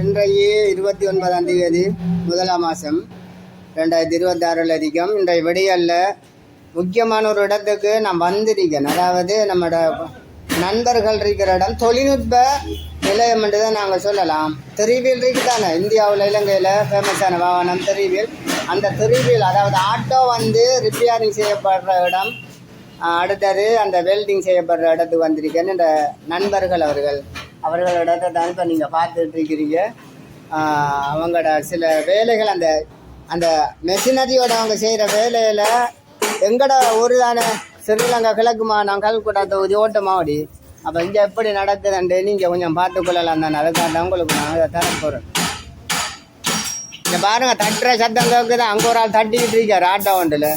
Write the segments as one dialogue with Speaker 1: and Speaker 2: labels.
Speaker 1: இன்றைக்கு இருபத்தி ஒன்பதாம் தேதி முதலாம் மாதம் ரெண்டாயிரத்தி இருபத்தாறில் அதிகம் இன்றைய விடியலில் முக்கியமான ஒரு இடத்துக்கு நான் வந்திருக்கேன். அதாவது நம்மளோட நண்பர்கள் இருக்கிற இடம் தொழில்நுட்ப நிலையம் என்று தான் நாங்கள் சொல்லலாம். திருவியல் இருக்கு தானே இந்தியாவில் இலங்கையில் ஃபேமஸான வாகனம் திருவியல் அந்த திருவியல் அதாவது ஆட்டோ வந்து ரிப்பேரிங் செய்யப்படுற இடம். அடுத்தது அந்த வெல்டிங் செய்யப்படுற இடத்துக்கு வந்திருக்கேன். இந்த நண்பர்கள் அவர்கள். அவர்களோட தான் இப்போ நீங்கள் பார்த்துட்டு இருக்கிறீங்க அவங்களோட சில வேலைகள் அந்த அந்த மெஷினரியோட அவங்க செய்கிற வேலையில் எங்கட ஒரு தானே ஸ்ரீலங்கா கிழக்குமா மாநிலம் கல்குட்டா தொகுதி ஓட்டமாவடி. அப்போ இங்கே எப்படி நடக்குதுன்ட்டு நீங்கள் கொஞ்சம் பார்த்து கொள்ளலாம் தானே. அதுக்காக தான் உங்களுக்கு நான் அதை தர போகிறேன் இங்கே பாருங்கள் தட்டுற சத்தம் கேட்குது அங்கே ஒரு ஆள் தட்டிக்கிட்டு இருக்கார் ஆட்டோ ஒன்றில்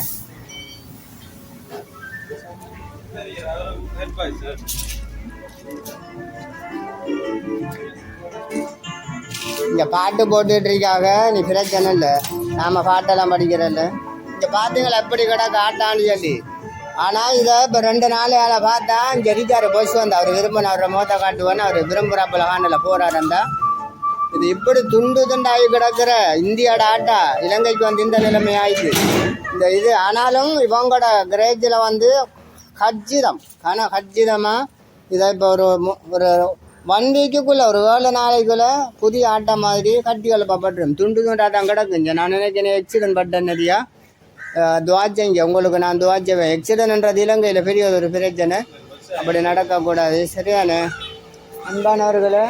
Speaker 1: இங்க பாட்டு போட்டுட்டு இருக்காங்க நீ பிரச்சனை இல்லை. நாம பாட்டெல்லாம் படிக்கிறல்ல. இங்க பாத்தீங்களா எப்படி கிடக்கு ஆட்டான்னு சொல்லி. ஆனா இதை இப்போ ரெண்டு நாள் வேலை பார்த்தா இங்க இருக்காரு பஸ் வந்து. அவர் விரும்பின அவரை மோத்த காட்டுவோன்னு அவர் விரும்புறாப்புல காணல போறாருந்தா இது இப்படி துண்டு துண்டாகி கிடக்குற இந்தியோட ஆட்டா. இலங்கைக்கு வந்து இந்த நிலைமை ஆயிடுச்சு இந்த இது ஆனாலும் இவங்களோட கிரேஜில் வந்து கச்சிதம். ஆனால் கச்சிதமாக இதை இப்போ ஒரு ஒரு ஒன் வீக்குக்குள்ளே ஒரு ஏழு நாளைக்குள்ளே புதிய ஆட்டம் மாதிரி கட்டி வளர்ப்பப்பட்டுரும் துண்டு துண்டாட்டம் கிடக்குங்க நான் நினைக்கிறேன் எக்ஸிடென்ட் பட்டேன் நதியா துவாச்சைங்க உங்களுக்கு நான் துவாச்சவேன் எக்ஸிடென்ட்ன்றது இலங்கையில் பெரிய ஒரு பிரச்சனை. அப்படி நடக்கக்கூடாது. சரியான அன்பானவர்களே.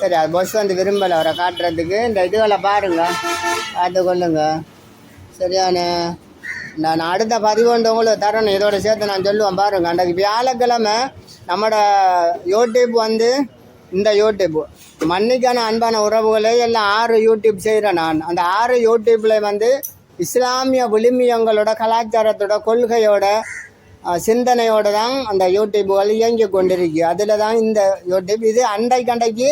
Speaker 1: சரி அது பஸ் வந்து விரும்பலை அவரை காட்டுறதுக்கு. இந்த இதுகளை பாருங்க. பார்த்து கொள்ளுங்க. சரியான நான் அடுத்த பதிவு வந்து உங்களுக்கு தரணும். இதோட சேர்த்து நான் சொல்லுவேன். பாருங்கள் அன்றைக்கு வியாழக்கிழமை நம்மளோட யூடியூப் வந்து இந்த யூடியூப் மன்னிக்கான அன்பான உறவுகளே எல்லாம் ஆறு யூடியூப் செய்கிறேன் நான். அந்த ஆறு யூடியூப்பில் வந்து இஸ்லாமிய விழுமியங்களோட கலாச்சாரத்தோட கொள்கையோட சிந்தனையோடு தான் அந்த யூடியூப்புகள் இயங்கி கொண்டிருக்கு. அதில் தான் இந்த யூடியூப் இது அண்டைக்கு அண்டைக்கு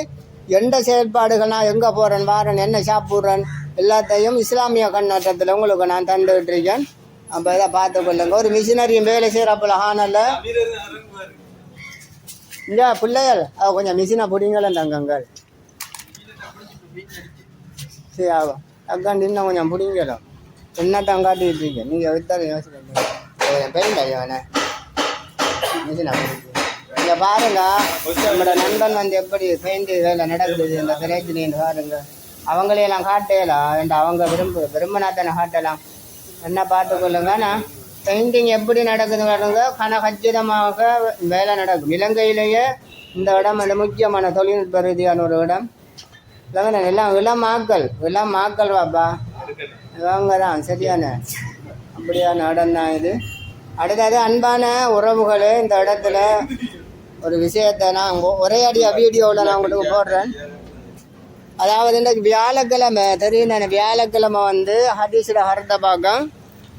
Speaker 1: எந்த செயல்பாடுகள் நான் எங்கே போகிறேன் வாரன் என்ன சாப்பிட்றேன் எல்லாத்தையும் இஸ்லாமிய கண்ணோட்டத்தில் உங்களுக்கு நான் தந்துகிட்டு இருக்கேன். அப்போ இதை பார்த்து கொள்ளுங்க. ஒரு மிஷினரியும் வேலை செய்கிறப்பல ஹானல்ல. இந்த பிள்ளைகள் அவ கொஞ்சம் மிஷினை பிடிங்களேன் தங்கங்கள் சரி ஆகும் அக்காண்டு இன்னும் கொஞ்சம் பிடிங்கலாம் என்னத்தான் காட்டிட்டு இருக்கேன் நீங்கள் வித்தாலும் யோசிக்க பெயிண்ட் ஐயோண்ணே மிஷினை பிடிக்கும் இங்கே பாருங்க நம்மளோட நண்பன் வந்து எப்படி பெயிண்ட் வேலை நடக்குது இந்த பிரச்சனைன்னு பாருங்க அவங்களையெல்லாம் காட்டலாம் வேண்டாம் அவங்க விரும்பு விரும்பினா தானே காட்டலாம் என்ன பார்த்துக்கொள்ளுங்கண்ணா பெயிண்டிங் எப்படி நடக்குது கனகச்சிதமாக வேலை நடக்கும். இலங்கையிலேயே இந்த இடம் அந்த முக்கியமான தொழில்நுட்ப ரீதியான ஒரு இடம். இல்லைங்க எல்லாம் இளமாக்கள் இளமாக்கள் வாப்பா இவங்க தான் சரியான அப்படியான இடம் தான் இது. அடுத்தது அன்பான உறவுகளே இந்த இடத்துல ஒரு விஷயத்தை நான் ஒரே அடியாக வீடியோவில் நான் உங்களுக்கு போடுறேன். அதாவது இந்த வியாழக்கிழமை தெரியும் தானே வியாழக்கிழமை வந்து ஹதீஸில் ஹரத்தை பார்க்க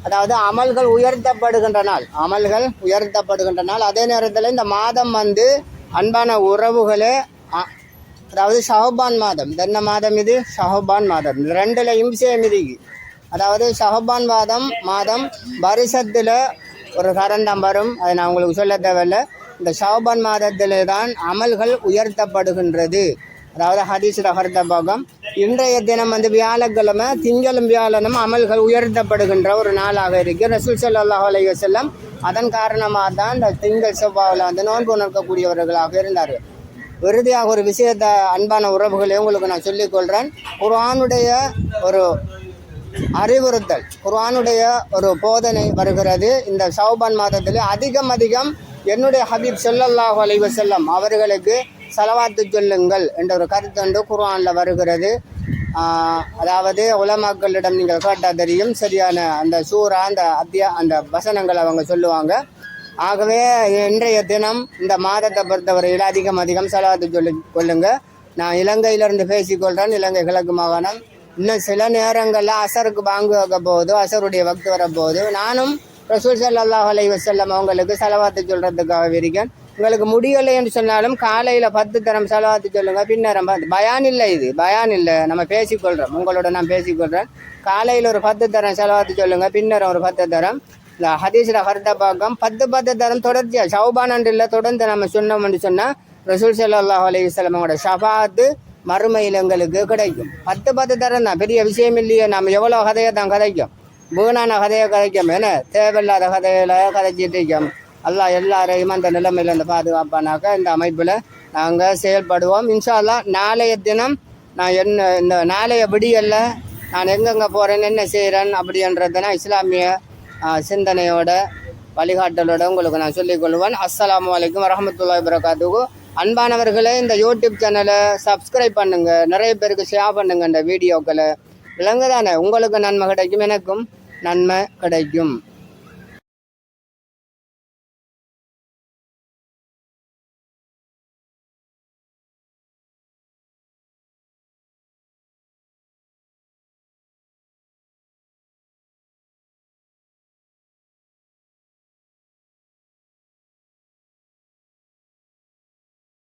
Speaker 1: அதாவது அமல்கள் உயர்த்தப்படுகின்ற நாள் அமல்கள் உயர்த்தப்படுகின்ற நாள். அதே நேரத்தில் இந்த மாதம் வந்து அன்பான உறவுகளே அ- அதாவது ஷஹபான் மாதம். தென்ன என்ன மாதம் இது? ஷஹபான் மாதம். ரெண்டுலையும் விஷயம் அதாவது ஷஹபான் மாதம் மாதம் வருஷத்தில் ஒரு கரண்டம் வரும் அதை நான் உங்களுக்கு சொல்ல தேவையில்லை. இந்த ஷஹபான் மாதத்திலே தான் அமல்கள் உயர்த்தப்படுகின்றது. அதாவது ஹதீஸ் ரஹர்த பாகம் இன்றைய தினம் வந்து வியாழக்கிழமை திங்களும் வியாழனும் அமல்கள் உயர்த்தப்படுகின்ற ஒரு நாளாக இருக்கு. ரசூல் ஸல்லல்லாஹு அலைஹி வஸல்லம் அதன் காரணமாக தான் இந்த திங்கள் செவ்வாயில் வந்து நோன்பு உணர்க்கக்கூடியவர்களாக இருந்தார். இறுதியாக ஒரு விஷயத்தை அன்பான உறவுகளை உங்களுக்கு நான் சொல்லிக்கொள்கிறேன் குர்ஆனுடைய ஒரு அறிவுறுத்தல் குர்ஆனுடைய ஒரு போதனை வருகிறது. இந்த சௌபான் மாதத்தில் அதிகம் அதிகம் என்னுடைய ஹபீப் ஸல்லல்லாஹு அலைஹி வஸல்லம் அவர்களுக்கு செலவாத்து சொல்லுங்கள் என்ற ஒரு கருத்தொன்று குர்ஆனில் வருகிறது. அதாவது உலமாக்களிடம் நீங்கள் கேட்டால் தெரியும் சரியான அந்த சூறா அந்த அத்தியா அந்த வசனங்கள் அவங்க சொல்லுவாங்க. ஆகவே இன்றைய தினம் இந்த மாதத்தை பொறுத்தவரையில் அதிகம் அதிகம் செலவாத்து சொல்லி கொள்ளுங்க. நான் இலங்கையிலிருந்து பேசிக்கொள்கிறேன் இலங்கை கிழக்கு மாகாணம். இன்னும் சில நேரங்களில் அசருக்கு பாங்கு வைக்க போகுது அசருடைய வக்து வரப்போகுது. நானும் ரசூல் சல்லாஹ் அலைஹி வஸல்லம் அவங்களுக்கு செலவாத்து சொல்கிறதுக்காக இருக்கேன். உங்களுக்கு முடியலைன்னு சொன்னாலும் காலையில் பத்து தரம் செலவாத்து சொல்லுங்கள் பின்னரம் பார்த்து. பயான் இல்லை இது பயான் இல்லை. நம்ம பேசிக்கொள்கிறோம் உங்களோட நான் பேசிக்கொள்கிறேன் காலையில் ஒரு பத்து தரம் செலவாத்து சொல்லுங்கள் பின்னரம் ஒரு பத்து தரம். இந்த ஹதீஸில் ஹர்த பாக்கம் பத்து பத்து தரம் தொடர்ச்சியாக சௌபான் இல்லை தொடர்ந்து நம்ம சொன்னோம்னு சொன்னால் ரசூல் சல்லாஹ் அலையுஸ்லமோட ஷபாத்து ஷஃபாத்து மறுமையில் எங்களுக்கு கிடைக்கும். பத்து பத்து தரம் தான். பெரிய விஷயம் இல்லையே. நம்ம எவ்வளோ கதையை தான் கதைக்கும்? வீணான கதையை கதைக்கும். என்ன? தேவையில்லாத கதையில கதைச்சிட்டு இருக்கோம். அல்லா எல்லாரையும் அந்த நிலைமையிலேருந்து பாதுகாப்பானாக்க இந்த அமைப்பில் நாங்கள் செயல்படுவோம். இன்ஷா நாளைய தினம் நான் என்ன இந்த நாளைய விடியல்ல நான் எங்கெங்கே போகிறேன் என்ன செய்கிறேன் அப்படின்றதுனா இஸ்லாமிய சிந்தனையோட வழிகாட்டலோட உங்களுக்கு நான் சொல்லிக் அஸ்லாம் அஸ்ஸலாமு வரமத்துல்லா வரகாத்துக்கு அன்பானவர்களே இந்த யூடியூப் சேனலை சப்ஸ்கிரைப் பண்ணுங்கள் நிறைய பேருக்கு ஷேர் பண்ணுங்கள் இந்த வீடியோக்களை. விலங்கு தானே உங்களுக்கு நன்மை கிடைக்கும் எனக்கும் நன்மை கிடைக்கும்.